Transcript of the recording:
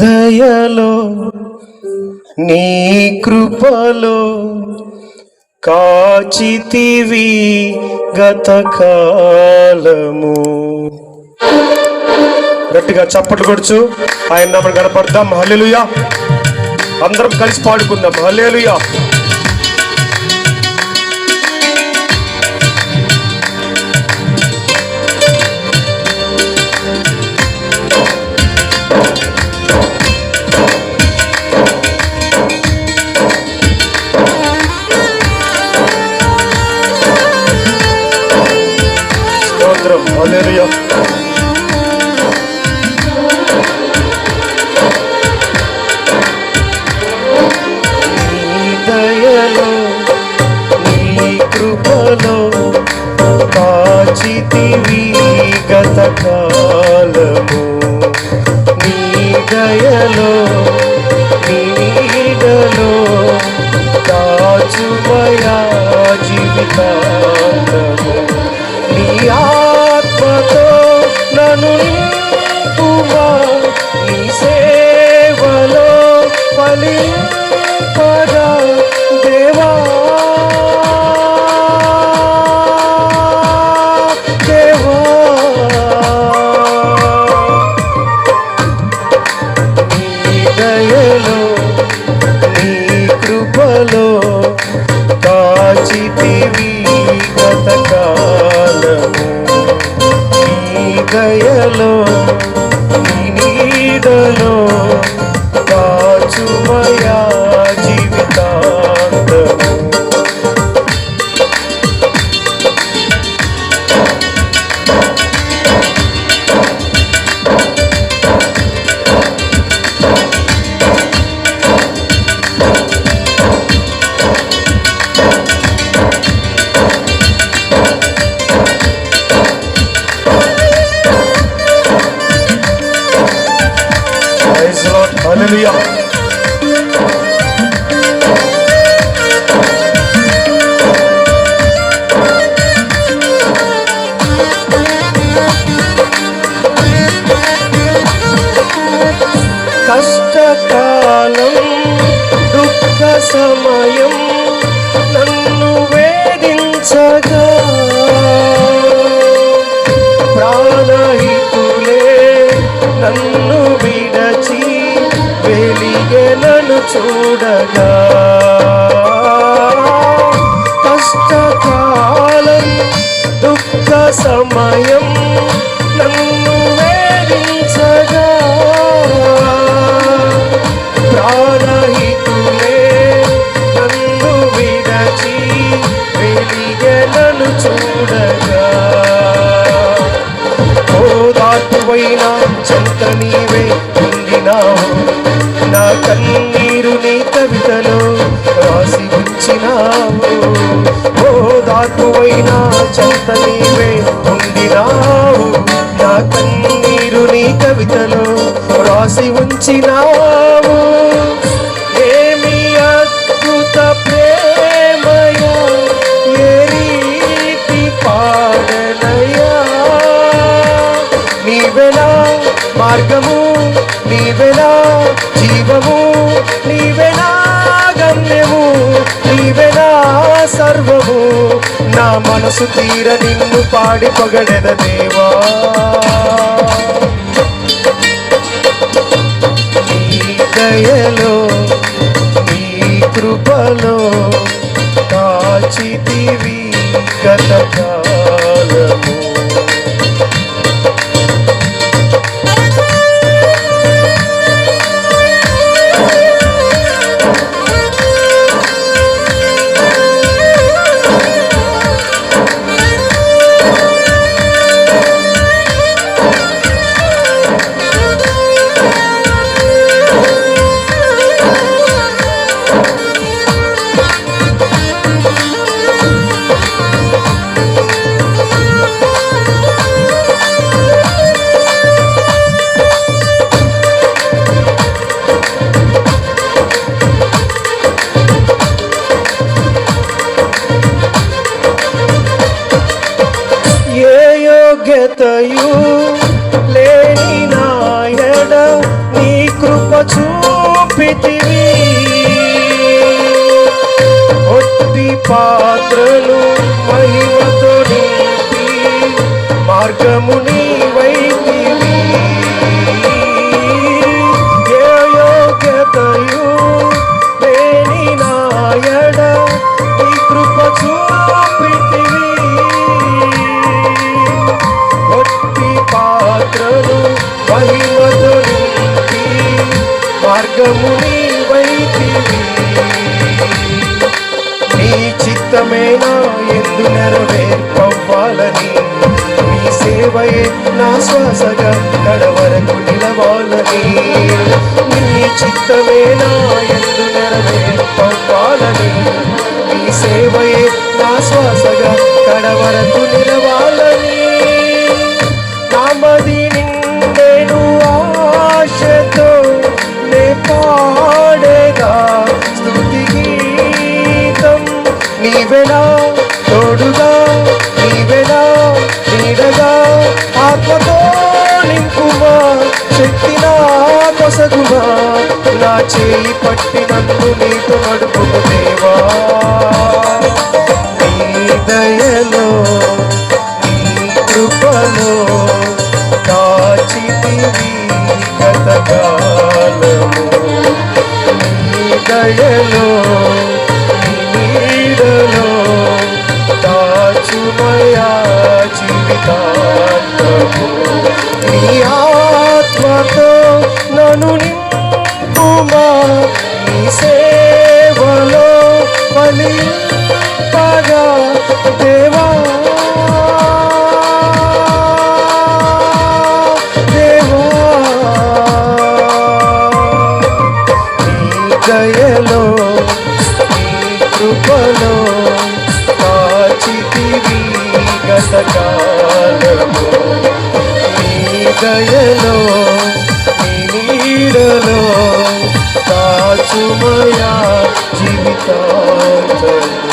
దయలో నీ కృపలో కాచితివి గతకాలము గట్టిగా చప్పట్లు కొడుచు. ఆయన నామని గడపడదాం. హల్లెలూయా. అందరం కలిసి పాడుకుందాం. హల్లెలూయా. దయలో నీడలో దాచుమయా జీవితాంతము. నీ ఆత్మతో నన్ను కుమార్ కృపలో కాచితివి గతకాలము. ఈ నీ దయలో Pendek. చూడగా. కష్టకాలం దుఃఖ సమయం నన్ను వేధించగా. ప్రాణహితులే నన్ను విడచి వెలిగలను చూడగా. ఓదార్పువైన చెంత నీవే ఉండినావు నా కన్నీరు నీ కవితలో రాసి ఉంచినావు ఓదార్పువైన చెంత నీవే ఉండినావు నా కన్నీరు నీ కవితలో రాసి ఉంచినావు ఏమి అద్భుత ప్రేమయా ఏ రీతి పాడనయా నీవెలా మార్గము నీవెనా? జీవము నీవెనా? గమ్యము నీవెనా? సర్వము నా మనసు తీర నిన్ను పాడి పొగడెద దేవా. నీ దయలో నీ కృపలో కాచితివి గత యోగ్యతయు లేని నాయడ నీ కృప చూపితివి. ఒత్తి పాత్రలు మహిమతో మార్గముని మార్గము నీవైతివి నీ చిత్తమేనా ఎందు నెరవేర్పవ్వాలని నీ సేవయే నా శ్వాసగా కడవరకు నిలవాలని. నీ ఎందు నెరవేర్పవ్వాలని నీ సేవయే నా శ్వాసగా కడవరకు నిలవాలని నీవెనా తోడుగా నీవెనా? నీడగా? ఆత్మతో నింపుమా? శక్తి నా కొసగుమా నా చేయి పట్టి నన్ను నీతో నడుపుము దేవా ఫలింపగా దేవా దేవా దయలో కృపలో కాచితివి గతకాలము నీ దయలో నీడలో కాచుమయా జీవితాంతము